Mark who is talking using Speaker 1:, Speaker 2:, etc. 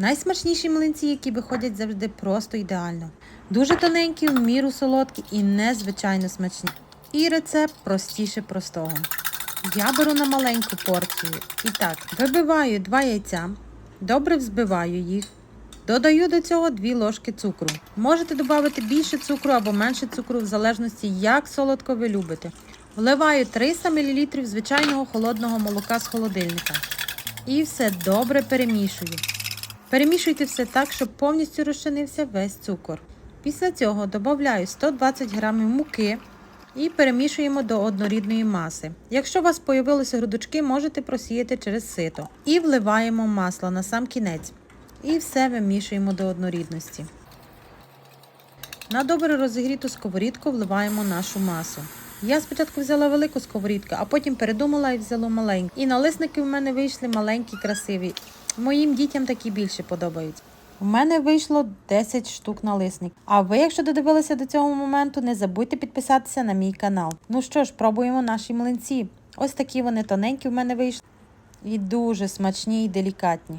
Speaker 1: Найсмачніші млинці, які виходять завжди просто ідеально. Дуже тоненькі, в міру солодкі і незвичайно смачні. І рецепт простіше простого. Я беру на маленьку порцію. І так, вибиваю два яйця, добре взбиваю їх. Додаю до цього 2 ложки цукру. Можете додати більше цукру або менше цукру, в залежності, як солодко ви любите. Вливаю 300 мл звичайного холодного молока з холодильника. І все добре перемішую. Перемішуйте все так, щоб повністю розчинився весь цукор. Після цього додаю 120 г муки і перемішуємо до однорідної маси. Якщо у вас появилися грудочки, можете просіяти через сито. І вливаємо масло на сам кінець. І все вимішуємо до однорідності. На добре розігріту сковорідку вливаємо нашу масу. Я спочатку взяла велику сковорідку, а потім передумала і взяла маленьку. І налисники в мене вийшли маленькі, красиві. Моїм дітям такі більше подобаються. У мене вийшло 10 штук на лисник. А ви, якщо додивилися до цього моменту, не забудьте підписатися на мій канал. Ну що ж, пробуємо наші млинці. Ось такі вони тоненькі в мене вийшли. І дуже смачні і делікатні.